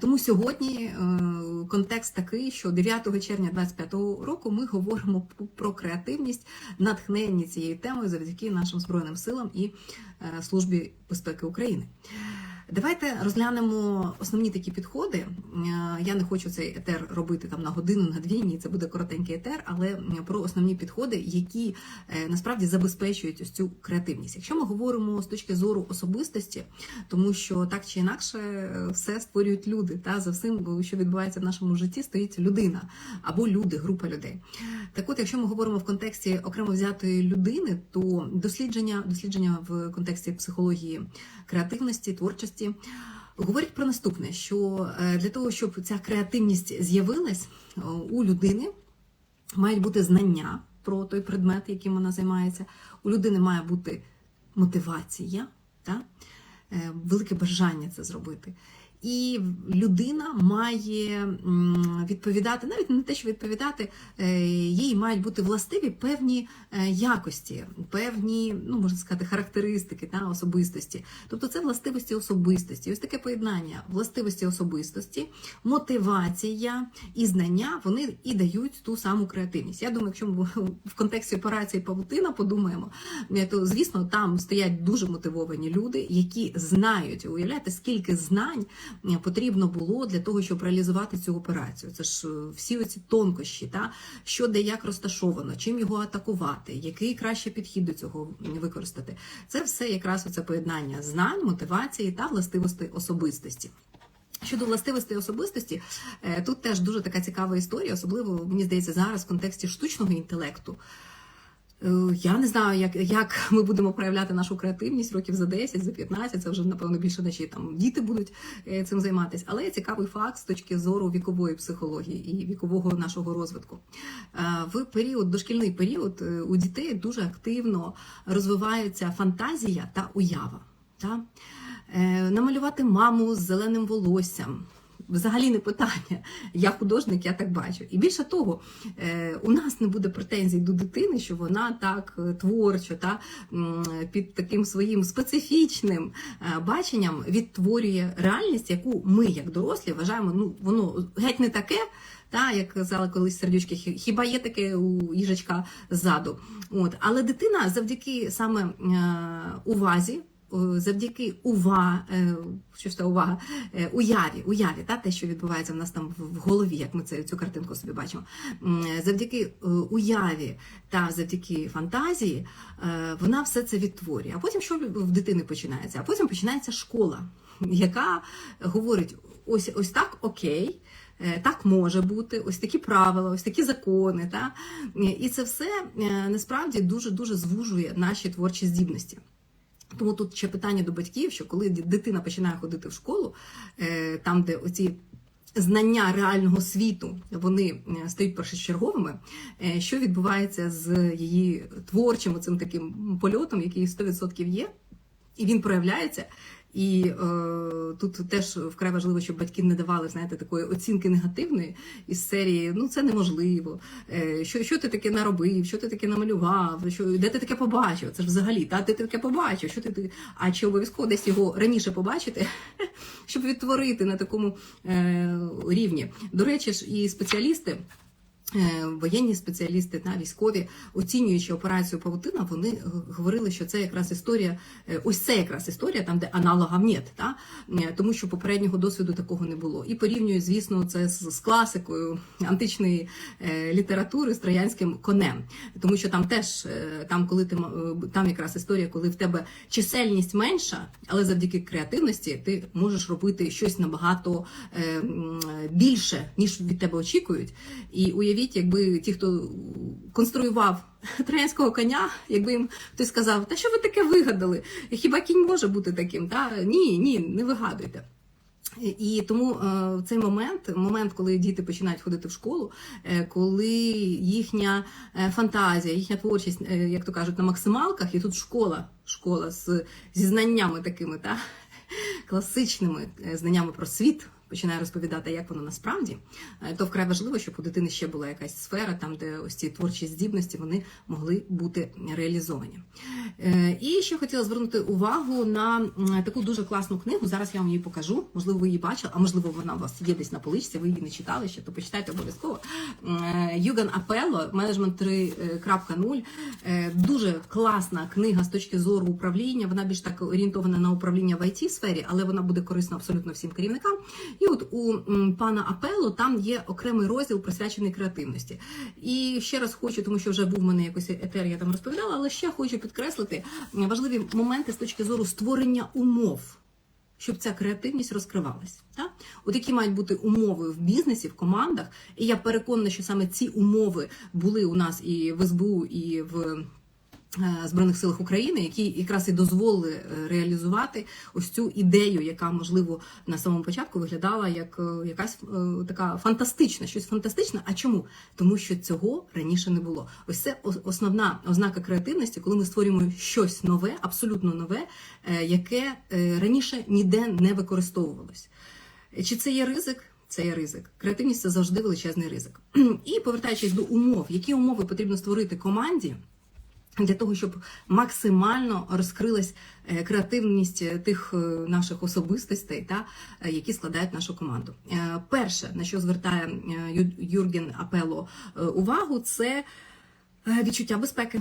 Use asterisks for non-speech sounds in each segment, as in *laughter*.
Тому сьогодні е, контекст такий, що 9 червня 2025 року ми говоримо про креативність, натхнення цією темою завдяки нашим збройним силам і е, службі безпеки України. Давайте розглянемо основні такі підходи. Е, Я не хочу цей етер робити там на годину, на дві. Ні, це буде коротенький етер, але про основні підходи, які е, насправді забезпечують ось цю креативність. Якщо ми говоримо з точки зору особистості, тому що так чи інакше е, все створюють люди. Та за всім, що відбувається в нашому житті, стоїть людина або люди, група людей. Так, от, якщо ми говоримо в контексті окремо взятої людини, то дослідження, дослідження в контексті психології креативності, творчості. Говорять про наступне: що е, для того, щоб ця креативність з'явилась е, у людини, мають бути знання про той предмет, яким вона займається. У людини має бути мотивація, та? е, велике бажання це зробити. І людина має відповідати, навіть не те, що відповідати, е, їй мають бути властиві певні е, якості, певні, ну можна сказати, характеристики та особистості. Тобто це властивості особистості. Ось таке поєднання властивості особистості, мотивація і знання вони і дають ту саму креативність. Я думаю, якщо ми в контексті операції Павутина подумаємо, е, то звісно там стоять дуже мотивовані люди, які знають, уявляєте, скільки знань потрібно було для того, щоб реалізувати цю операцію. Це ж е, всі оці тонкощі, та що де як розташовано, чим його атакувати, який краще підхід до цього використати. Це все якраз оце поєднання знань, мотивації та властивостей особистості. Щодо властивостей особистості, е, тут теж дуже така цікава історія, особливо мені здається зараз в контексті штучного інтелекту. Е, Я не знаю, як, як *laughs* ми будемо проявляти нашу креативність років за 10, за 15, це вже напевно більше наші там діти будуть е, цим займатися. Але цікавий факт з точки зору вікової психології і вікового нашого розвитку. Е, В період, дошкільний період у дітей дуже активно розвивається фантазія та уява. Та? Намалювати маму з зеленим волоссям. Взагалі не питання. Я художник, я так бачу. І більше того, е, у нас не буде претензій до дитини, що вона так е, творчо та під таким своїм специфічним е, баченням відтворює реальність, яку ми, як дорослі, вважаємо, ну воно геть не таке. Та, як казали колись сердючки, хіба є таке у їжачка ззаду. От. Але дитина завдяки саме увазі, завдяки ува, е, що ж це увага, е, уяві, уяві, та, те, що відбувається в нас там в голові, як ми це, цю картинку собі бачимо. Завдяки е, уяві та завдяки фантазії е, вона все це відтворює. А потім що в дитини починається? А потім починається школа, яка говорить: ось ось так окей. Е, Так може бути, ось такі правила, ось такі закони. Та? І це все е, насправді дуже дуже звужує наші творчі здібності. Тому тут ще питання до батьків, що коли дитина починає ходити в школу, е, там, де оці знання реального світу вони е, стають першочерговими, е, що відбувається з її творчим оцим таким польотом, який 100% є, і він проявляється. І е, тут теж вкрай важливо, щоб батьки не давали знаєте, такої оцінки негативної із серії Ну це неможливо. Е, що, що ти таке наробив, що ти таке намалював, що де ти таке побачив? Це ж взагалі, та ти таке побачив, що ти ти- а чи обов'язково десь його раніше побачити, *laughs* щоб відтворити на такому е, рівні. До речі ж, і спеціалісти. Е, Воєнні спеціалісти та військові, оцінюючи операцію Павутина, вони е, говорили, що це якраз історія, е, ось це якраз історія, там де аналогів нет, та? Тому що попереднього досвіду такого не було. І порівнюють, звісно, це з, з класикою античної літератури з троянським конем, тому що там теж там, коли ти там якраз історія, коли в тебе чисельність менша, але завдяки креативності ти можеш робити щось набагато більше, ніж від тебе очікують. І уявіть, якби ті, хто конструював троянського коня, якби їм хтось сказав, та що ви таке вигадали? Хіба кінь може бути таким? Та ні, ні, не вигадуйте. І тому е, цей момент, момент, коли діти починають ходити в школу, е, коли їхня е, фантазія, їхня творчість, як то кажуть, на максималках, і тут школа, школа з, зі знаннями такими, та, класичними знаннями про світ, починає розповідати, як воно насправді, е, то вкрай важливо, щоб у дитини ще була якась сфера, там де ось ці творчі здібності вони могли бути реалізовані. Е, І ще хотіла звернути увагу на таку дуже класну книгу. Зараз я вам її покажу. Можливо, ви її бачили, а можливо, вона у вас є десь на поличці, ви її не читали ще, то почитайте обов'язково. Е, Юган Апелло, менеджмент 3.0. Е, Дуже класна книга з точки зору управління. Вона більш так орієнтована на управління в it сфері, але вона буде корисна абсолютно всім керівникам. І от у пана Апелло там є окремий розділ присвячений креативності. І ще раз хочу, тому що вже був в мене якийсь етер, я там розповідала, але ще хочу підкреслити важливі моменти з точки зору створення умов. Щоб ця креативність розкривалась. Так? От які мають бути умови в бізнесі, в командах. І я переконана, що саме ці умови були у нас і в СБУ, і в Збройних силах України, які якраз і дозволили е, реалізувати ось цю ідею, яка можливо на самому початку виглядала як е, якась е, така фантастична, щось фантастичне. А чому? Тому що цього раніше не було. Ось це основна ознака креативності, коли ми створюємо щось нове, абсолютно нове, е, яке е, раніше ніде не використовувалось. Чи це є ризик? Це є ризик. Креативність це завжди величезний ризик. *clears throat* І повертаючись до умов, які умови потрібно створити команді для того, щоб максимально розкрилась е, креативність е, тих е, наших особистостей, та, які складають нашу команду. Перше, на що звертає Юрген Апело увагу, це відчуття безпеки.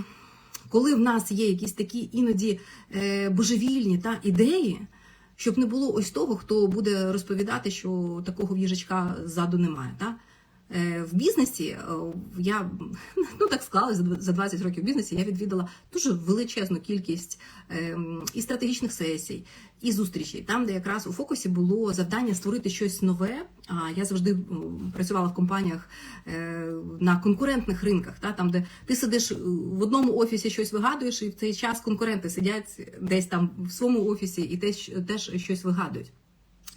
Коли в нас є якісь такі іноді божевільні та ідеї, щоб не було ось того, хто буде розповідати, що такого в їжачка ззаду немає. Та? Е, В бізнесі е, я ну так склалось за дв- 20 років в бізнесі. Я відвідала дуже величезну кількість ем, і стратегічних сесій, і зустрічей, там, де якраз у фокусі було завдання створити щось нове. А я завжди працювала в компаніях е, на конкурентних ринках, та там, де ти сидиш в одному офісі, щось вигадуєш, і в цей час конкуренти сидять десь там в своєму офісі і теж, теж щось вигадують.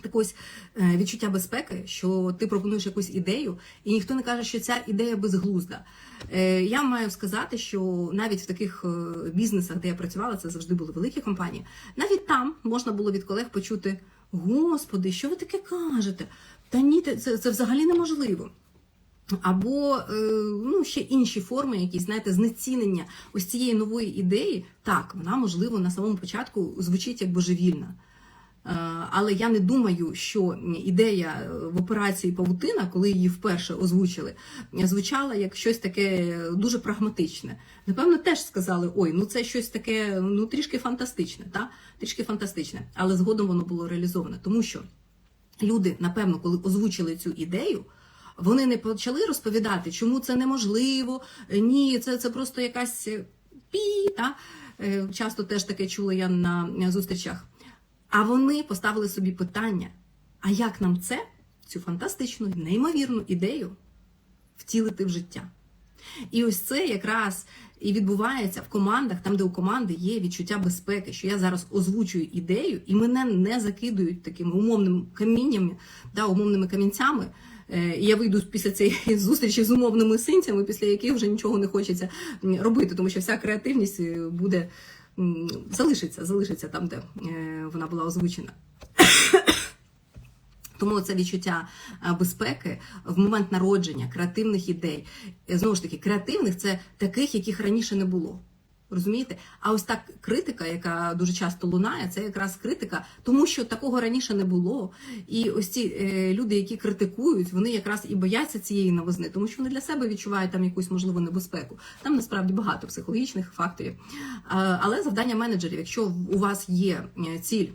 Так ось е, відчуття безпеки, що ти пропонуєш якусь ідею, і ніхто не каже, що ця ідея безглузда. Е, Я маю сказати, що навіть в таких е, бізнесах, де я працювала, це завжди були великі компанії. Навіть там можна було від колег почути: Господи, що ви таке кажете? Та ні, це, це взагалі неможливо. Або ну, ще інші форми, якісь, знаєте, знецінення ось цієї нової ідеї, так, вона, можливо, на самому початку звучить як божевільна. Е, Але я не думаю, що ідея е, в операції Павутина, коли її вперше озвучили, звучала як щось таке дуже прагматичне. Напевно, теж сказали: ой, ну це щось таке, ну трішки фантастичне, та? трішки фантастичне. Але згодом воно було реалізоване, тому що люди, напевно, коли озвучили цю ідею. Вони не почали розповідати, чому це неможливо, е, ні, це, це просто якась е, пі. Е, Часто теж таке чула я на зустрічах. А вони поставили собі питання: а як нам це, цю фантастичну, неймовірну ідею втілити в життя? І ось це якраз і відбувається в командах, там, де у команди є відчуття безпеки, що я зараз озвучую ідею, і мене не закидують такими умовними каміннями, да, умовними камінцями. Е, І я вийду після цієї зустрічі з умовними синцями, після яких вже нічого не хочеться робити, тому що вся креативність е, буде залишиться, залишиться там, де е, вона була озвучена. Тому це відчуття е, безпеки в момент народження креативних ідей. Е, Знову ж таки, креативних це таких, яких раніше не було. Розумієте? А ось так критика, яка дуже часто лунає, це якраз критика, тому що такого раніше не було. І ось ці е, люди, які критикують, вони якраз і бояться цієї новизни, тому що вони для себе відчувають там якусь можливу небезпеку. Там насправді багато психологічних факторів. А, але завдання менеджерів, якщо у вас є е, ціль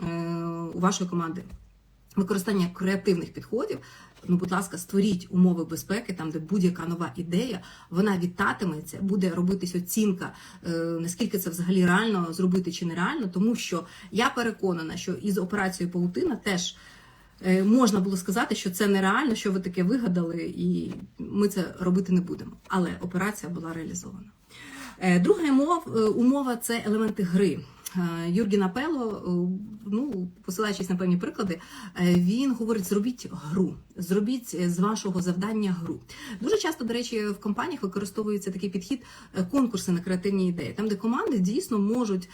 е, у вашої команди використання креативних підходів. Ну, будь ласка, створіть умови безпеки, там, де будь-яка нова ідея, вона вітатиметься, буде робитись оцінка, е, наскільки це взагалі реально зробити чи нереально, тому що я переконана, що із операцією Паутина теж е, можна було сказати, що це нереально, що ви таке вигадали, і ми це робити не будемо. Але операція була реалізована. Е, Друга умова це елементи гри. Е, Юргіна Пело, е, ну, посилаючись на певні приклади, е, він говорить: зробіть гру, зробіть з вашого завдання гру. Дуже часто, до речі, в компаніях використовується такий підхід конкурси на креативні ідеї, там, де команди дійсно можуть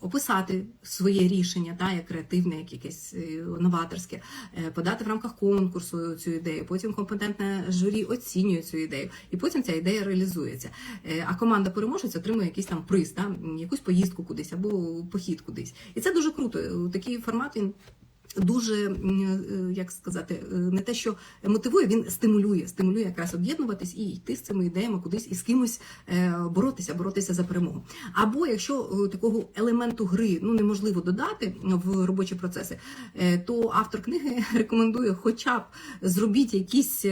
описати своє рішення, та, як креативне, як якесь новаторське, подати в рамках конкурсу цю ідею. Потім компетентне журі оцінює цю ідею, і потім ця ідея реалізується. А команда переможець отримує якийсь там приз, та, якусь поїздку кудись або похід кудись. І це дуже круто. Такий формат він. Дуже е, як сказати, е, не те, що мотивує, він стимулює, стимулює якраз об'єднуватись і йти з цими ідеями кудись і з кимось е, боротися, боротися за перемогу. Або якщо такого елементу гри ну неможливо додати в робочі процеси, то автор книги *laughs* рекомендує, хоча б зробіть якісь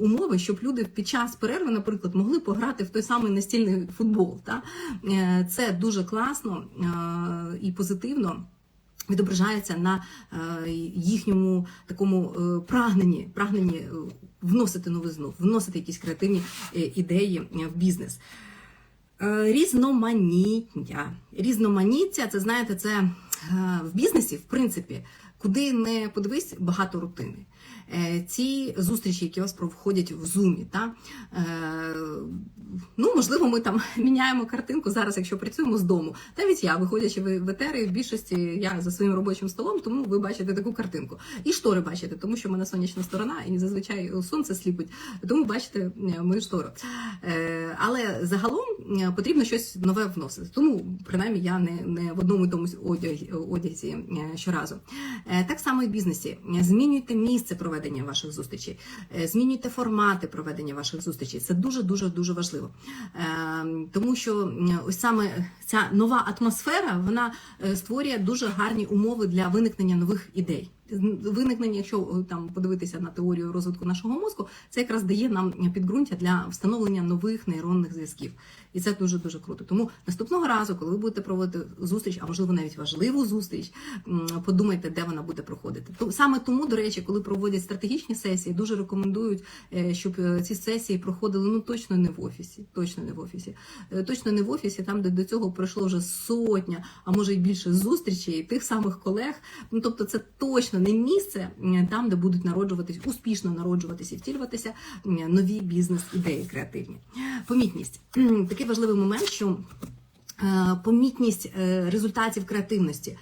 умови, щоб люди під час перерви, наприклад, могли пограти в той самий настільний футбол. Та? Це дуже класно і позитивно відображається на е, їхньому такому е, прагненні, прагненні е, вносити новизну, вносити якісь креативні ідеї в бізнес. Різноманіття. Різноманіття, це знаєте, це в бізнесі, в принципі, куди не подивись, багато рутини. Е, Ці зустрічі, які у вас проходять в зумі, та е, ну можливо, ми там *laughs* міняємо картинку зараз, якщо працюємо з дому. Навіть я, виходячи в етери, в більшості я за своїм робочим столом, тому ви бачите таку картинку. І штори бачите, тому що в мене сонячна сторона, і зазвичай сонце сліпить, тому бачите е, мою штору. Але загалом потрібно щось нове вносити. Тому принаймні я не, не в одному тому одязі, щоразу. Так само і в бізнесі. Змінюйте місце проведення ваших зустрічей, е, змінюйте формати проведення ваших зустрічей. Це дуже дуже дуже важливо. Е, Тому що ось саме ця нова атмосфера вона е, створює дуже гарні умови для виникнення нових ідей. Виникнення, якщо е, там подивитися на теорію розвитку нашого мозку, це якраз дає нам підґрунтя для встановлення нових нейронних зв'язків. І це дуже дуже круто. Тому наступного разу, коли ви будете проводити зустріч, а можливо навіть важливу зустріч, подумайте, де вона буде проходити. То саме тому, до речі, коли проводять стратегічні сесії, дуже рекомендують, е, щоб е, ці сесії проходили ну точно не в офісі. Точно не в офісі. Точно не в офісі, там, де до цього пройшло вже сотня, а може й більше зустрічей тих самих колег. Ну тобто, це точно не місце там, де будуть народжуватись, успішно народжуватися і втілюватися нові бізнес-ідеї креативні. Помітність такий важливий момент, що е, помітність е, результатів креативності.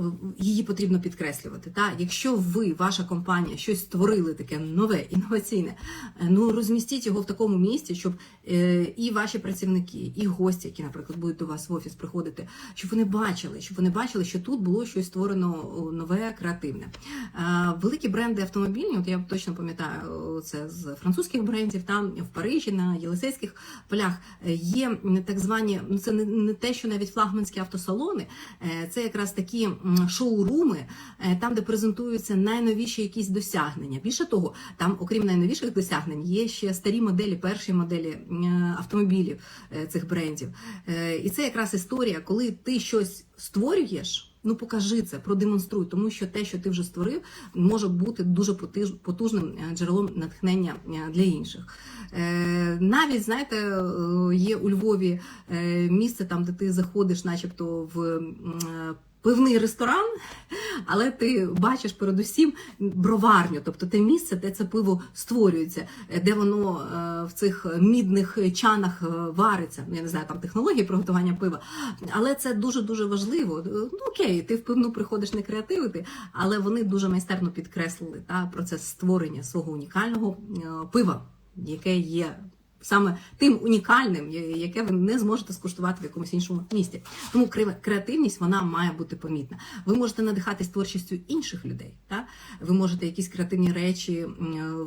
Е, Її потрібно підкреслювати. Та? Якщо ви, ваша компанія, щось створили таке нове, інноваційне, е, ну розмістіть його в такому місці, щоб е, і ваші працівники, і гості, які, наприклад, будуть до вас в офіс приходити, щоб вони бачили, щоб вони бачили, що тут було щось створено нове, креативне. Великі бренди автомобільні, от я точно пам'ятаю це з французьких брендів, там в Парижі на Єлисейських полях є так звані, ну це не, те, що навіть флагманські автосалони, це якраз такі шоуруми, е, там, де презентуються найновіші якісь досягнення. Більше того, там, окрім найновіших досягнень, є ще старі моделі, перші моделі е, автомобілів е, цих брендів. І це якраз історія, коли ти щось створюєш. Ну, покажи це, продемонструй, тому що те, що ти вже створив, може бути дуже потужним джерелом натхнення для інших. Навіть знаєте, є у Львові місце там, де ти заходиш, начебто в пивний ресторан, але ти бачиш передусім броварню, тобто те місце, де це пиво створюється, е, де воно е, в цих мідних чанах е, вариться. Я не знаю, там технології приготування пива, але це дуже дуже важливо. Ну окей, ти в пивну приходиш не креативити, але вони дуже майстерно підкреслили та процес створення свого унікального е, пива, яке є. Саме тим унікальним, яке ви не зможете скуштувати в якомусь іншому місті. Тому кре- креативність вона має бути помітна. Ви можете надихатись творчістю інших людей. Та? Ви можете якісь креативні речі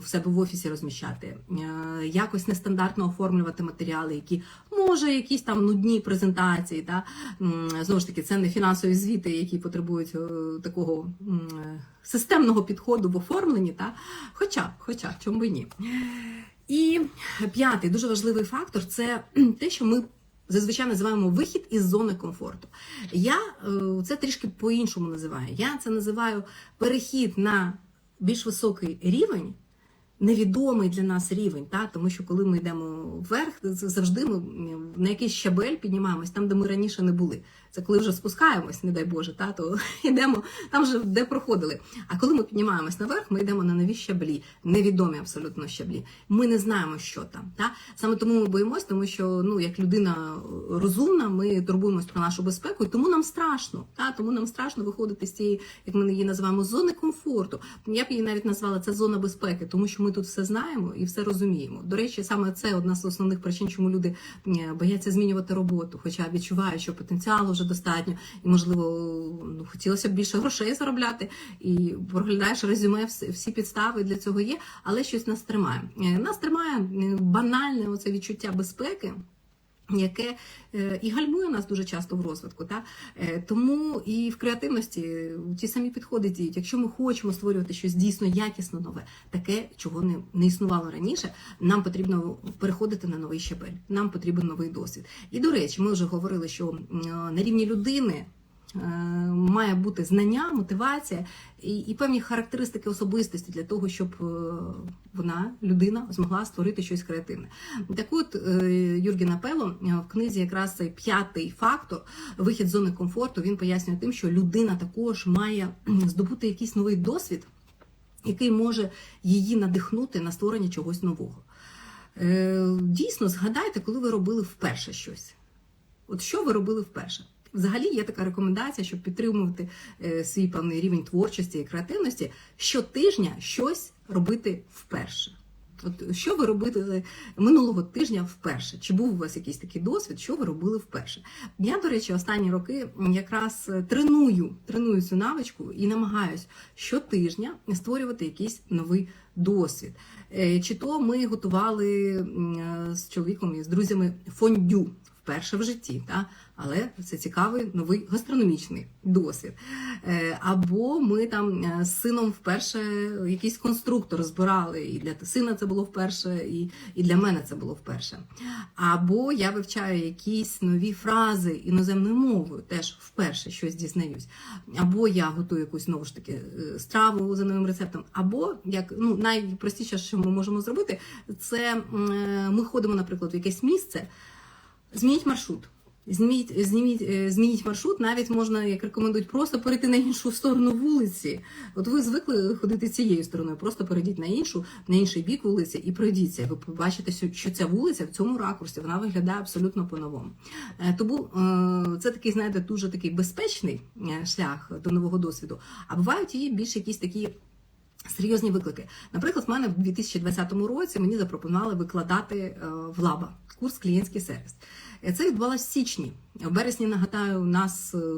в себе в офісі розміщати, е, якось нестандартно оформлювати матеріали, які може якісь там нудні презентації. Та? Знову ж таки, це не фінансові звіти, які потребують е, такого системного підходу в оформленні. Та? Хоча, хоча, чому би ні. І п'ятий дуже важливий фактор це те, що ми зазвичай називаємо вихід із зони комфорту. Я е, це трішки по-іншому називаю. Я це називаю перехід на більш високий рівень невідомий для нас рівень, та? тому що коли ми йдемо вверх, завжди ми на якийсь щабель піднімаємось там, де ми раніше не були. Це коли вже спускаємось, не дай Боже, та, то *laughs* йдемо там, вже де проходили. А коли ми піднімаємось наверх, ми йдемо на нові щаблі, невідомі абсолютно щаблі. Ми не знаємо, що там. Та? Саме тому ми боїмось, тому що ну, як людина розумна, ми турбуємось про нашу безпеку, і тому нам страшно. Та? Тому нам страшно виходити з цієї, як ми її називаємо, зони комфорту. Я б її навіть назвала це зона безпеки, тому що ми тут все знаємо і все розуміємо. До речі, саме це одна з основних причин, чому люди е, бояться змінювати роботу, хоча відчувають, що потенціалу вже достатньо, і можливо, ну хотілося б більше грошей заробляти. І проглядаєш резюме, всі, всі підстави для цього є, але щось нас тримає. Е, Нас тримає е, банальне оце відчуття безпеки. Яке е, і гальмує нас дуже часто в розвитку, та Е, тому і в креативності ті самі підходи діють. Якщо ми хочемо створювати щось дійсно якісно нове, таке, чого не, не існувало раніше, нам потрібно переходити на новий щабель. Нам потрібен новий досвід. І до речі, ми вже говорили, що на рівні людини. Е, Має бути знання, мотивація і, і певні характеристики особистості для того, щоб е, вона, людина, змогла створити щось креативне. Так от е, Юрген Апело е, в книзі якраз цей п'ятий фактор, вихід з зони комфорту, він пояснює тим, що людина також має здобути якийсь новий досвід, який може її надихнути на створення чогось нового. Дійсно, згадайте, коли ви робили вперше щось. От що ви робили вперше? Взагалі є така рекомендація, щоб підтримувати е, свій певний рівень творчості і креативності, щотижня щось робити вперше. От що ви робили минулого тижня вперше? Чи був у вас якийсь такий досвід, що ви робили вперше? Я, до речі, останні роки якраз е, треную, треную цю навичку і намагаюсь щотижня створювати якийсь новий досвід. Е, Чи то ми готували з чоловіком і з друзями фондю вперше в житті, та? Але це цікавий новий гастрономічний досвід. Е, Або ми там е, з сином вперше якийсь конструктор збирали, і для сина це було вперше, і, і для мене це було вперше. Або я вивчаю якісь нові фрази іноземною мовою, теж вперше щось дізнаюсь. Або я готую якусь знову ж таки е, страву за новим рецептом. Або як ну найпростіше, що ми можемо зробити, це ми ходимо, наприклад, в якесь місце. Змініть маршрут. Зніміть, зніміть, е, змініть маршрут, навіть можна, як рекомендують, просто перейти на іншу сторону вулиці. От ви звикли ходити цією стороною, просто перейдіть на іншу, на інший бік вулиці і пройдіться. Ви побачите, що- ця вулиця в цьому ракурсі вона виглядає абсолютно по-новому. Е, Тому е, це такий, знаєте, дуже такий безпечний шлях до нового досвіду. А бувають і більш якісь такі. Серйозні виклики. Наприклад, в мене в 2020 році мені запропонували викладати в лаба курс клієнтський сервіс. Це відбувалося в січні. В березні нагадаю, у нас е,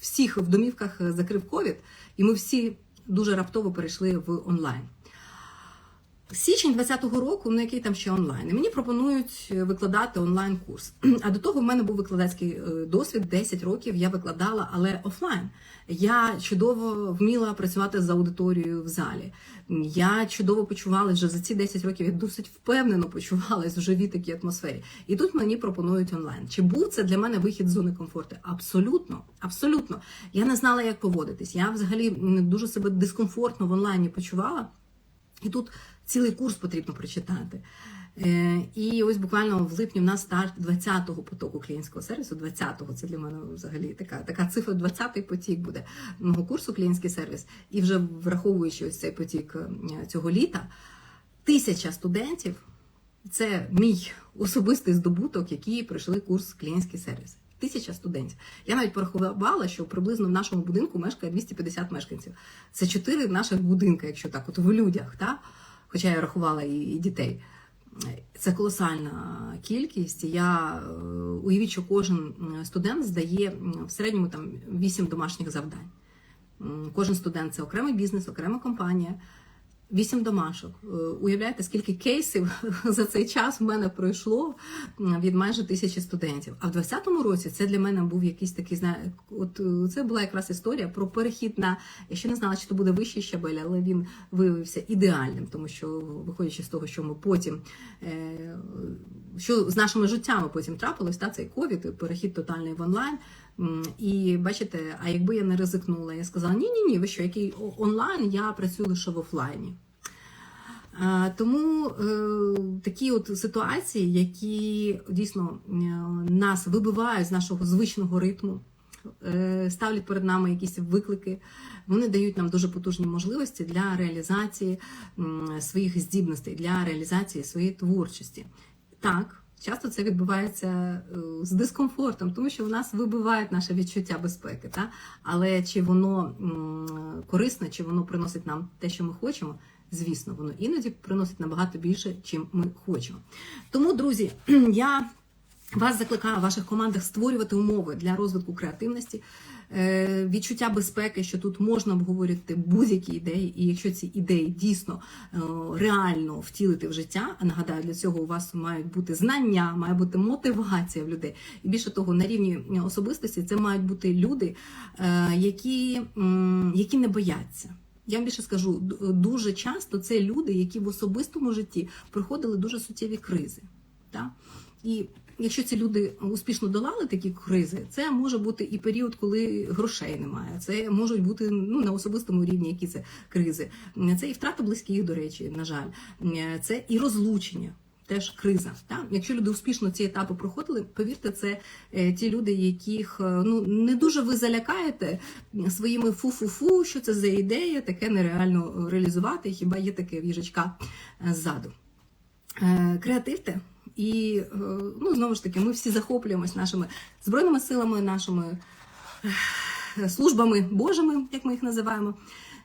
всіх в домівках е, закрив ковід, і ми всі дуже раптово перейшли в онлайн. Січень 20-го року, ну який там ще онлайн, і мені пропонують е, викладати онлайн-курс. *clears throat* А до того в мене був викладацький е, досвід, 10 років я викладала, але офлайн. Я чудово вміла працювати з аудиторією в залі. Я чудово почувалася вже за ці 10 років. Я досить впевнено почувалась в живій такій атмосфері. І тут мені пропонують онлайн. Чи був це для мене вихід з зони комфорту? Абсолютно, абсолютно. Я не знала, як поводитись. Я взагалі дуже себе дискомфортно в онлайні почувала. І тут цілий курс потрібно прочитати. Е, І ось буквально в липні в нас старт 20-го потоку клієнтського сервісу. 20-го, це для мене взагалі така, така цифра, 20-й потік буде мого курсу клієнтський сервіс. І вже враховуючи ось цей потік е, цього літа, тисяча студентів це мій особистий здобуток, які пройшли курс клієнтський сервіс. Тисяча студентів. Я навіть порахувала, що приблизно в нашому будинку мешкає 250 мешканців. Це чотири наших будинка, якщо так, от в людях, та? хоча я рахувала і, і дітей. Це колосальна кількість. Я е, уявіть, що кожен студент здає в середньому там 8 домашніх завдань. Кожен студент це окремий бізнес, окрема компанія. Вісім домашок. Е, Уявляєте, скільки кейсів *laughs* за цей час в мене пройшло від майже тисячі студентів. А в 2020 році це для мене був якийсь такий, знає, от е, це була якраз історія про перехід на я ще не знала, чи то буде вищий щабель, але він виявився ідеальним, тому що, виходячи з того, що ми потім, е, що з нашими життями потім трапилось, та цей ковід, перехід тотальний в онлайн. І бачите, а якби я не ризикнула, я сказала: ні, ні, ні, ви що, який онлайн, я працюю лише в офлайні. Тому е, такі от ситуації, які дійсно е, нас вибивають з нашого звичного ритму, е, ставлять перед нами якісь виклики, вони дають нам дуже потужні можливості для реалізації своїх здібностей, для реалізації своєї творчості. Так. Часто це відбувається з дискомфортом, тому що в нас вибивають наше відчуття безпеки. Та? Але чи воно корисне, чи воно приносить нам те, що ми хочемо, звісно, воно іноді приносить набагато більше, чим ми хочемо. Тому, друзі, *clears throat* я вас закликаю в ваших командах створювати умови для розвитку креативності, е, відчуття безпеки, що тут можна обговорювати будь-які ідеї, і якщо ці ідеї дійсно е, реально втілити в життя, а нагадаю, для цього у вас мають бути знання, має бути мотивація в людей. І більше того, на рівні особистості це мають бути люди, е, які, які не бояться. Я вам більше скажу, дуже часто це люди, які в особистому житті проходили дуже суттєві кризи. Так? І якщо ці люди успішно долали такі кризи, це може бути і період, коли грошей немає. Це можуть бути ну, на особистому рівні, які це кризи. Це і втрата близьких, до речі, на жаль, це і розлучення. Теж криза. Так? Якщо люди успішно ці етапи проходили, повірте, це е, ті люди, яких е, ну не дуже ви залякаєте своїми фу-фу-фу, що це за ідея, таке нереально реалізувати. Хіба є таке в їжачка е, ззаду. Креативте. І ну, знову ж таки, ми всі захоплюємось нашими збройними силами, нашими службами Божими, як ми їх називаємо.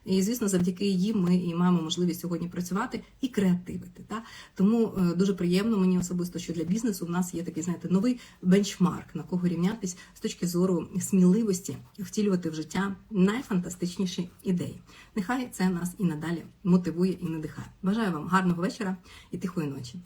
І, звісно, завдяки їм ми і маємо можливість сьогодні працювати і креативити. Та? Тому е, дуже приємно мені особисто, що для бізнесу в нас є такий, знаєте, новий бенчмарк, на кого рівнятись з точки зору сміливості втілювати в життя найфантастичніші ідеї. Нехай це нас і надалі мотивує і надихає. Бажаю вам гарного вечора і тихої ночі.